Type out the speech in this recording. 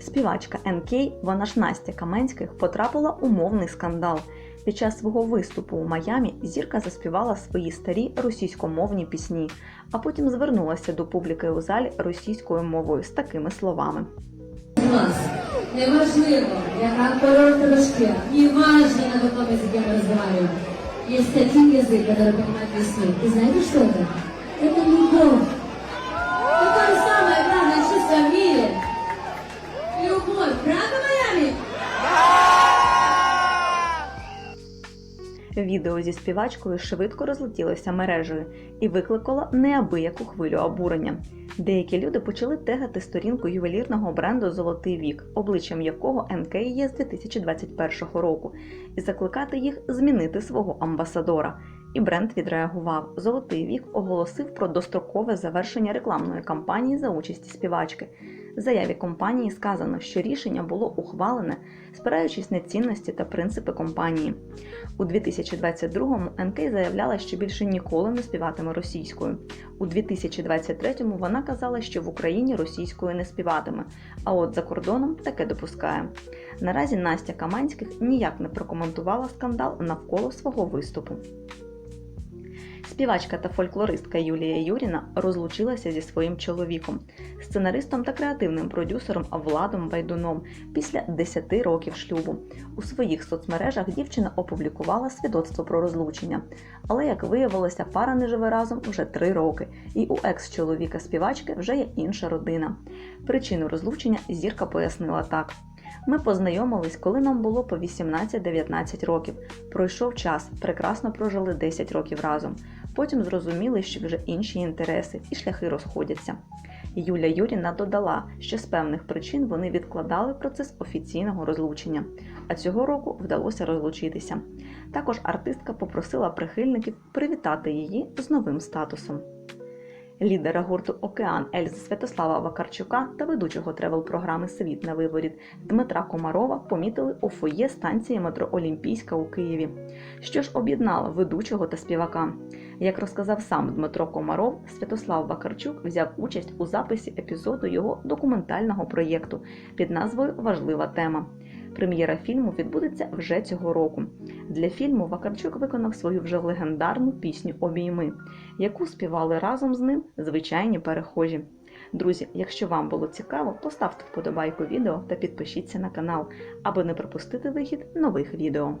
Співачка НК, вона ж Настя Каменських, потрапила у мовний скандал. Під час свого виступу у Майамі зірка заспівала свої старі російськомовні пісні, а потім звернулася до публіки у залі російською мовою з такими словами. нас. Неважливо, яка коротка дошки, неважно, на каком языке мы разговариваем. Есть один язык, который понимает весь мир. И знаете что Любовь. Правда, Майами? Відео зі співачкою швидко розлетілося мережею і викликало неабияку хвилю обурення. Деякі люди почали тегати сторінку ювелірного бренду Золотий вік, обличчям якого НК є з 2021 року, і закликати їх змінити свого амбасадора. І бренд відреагував. Золотий вік оголосив про дострокове завершення рекламної кампанії за участі співачки. Заяві компанії сказано, що рішення було ухвалене, спираючись на цінності та принципи компанії. У 2022-му НК заявляла, що більше ніколи не співатиме російською. У 2023-му вона казала, що в Україні російською не співатиме, а от за кордоном таке допускає. Наразі Настя Каманських ніяк не прокоментувала скандал навколо свого виступу. Співачка та фольклористка Юлія Юріна розлучилася зі своїм чоловіком, сценаристом та креативним продюсером Владом Байдуном після 10 років шлюбу. У своїх соцмережах дівчина опублікувала свідоцтво про розлучення. Але, як виявилося, пара не живе разом вже 3 роки, і у екс-чоловіка співачки вже є інша родина. Причину розлучення зірка пояснила так. Ми познайомились, коли нам було по 18-19 років. Пройшов час, прекрасно прожили 10 років разом. Потім зрозуміли, що вже інші інтереси і шляхи розходяться. Юля Юріна додала, що з певних причин вони відкладали процес офіційного розлучення, а цього року вдалося розлучитися. Також артистка попросила прихильників привітати її з новим статусом. Лідера гурту Океан Ельзи Святослава Вакарчука та ведучого тревел-програми Світ на виворіт Дмитра Комарова помітили у фоє станції метро Олімпійська у Києві. Що ж об'єднало ведучого та співака? Як розказав сам Дмитро Комаров, Святослав Вакарчук взяв участь у записі епізоду його документального проєкту під назвою Важлива тема. Прем'єра фільму відбудеться вже цього року. Для фільму Вакарчук виконав свою вже легендарну пісню Обійми, яку співали разом з ним звичайні перехожі. Друзі, якщо вам було цікаво, поставте вподобайку відео та підпишіться на канал, аби не пропустити вихід нових відео.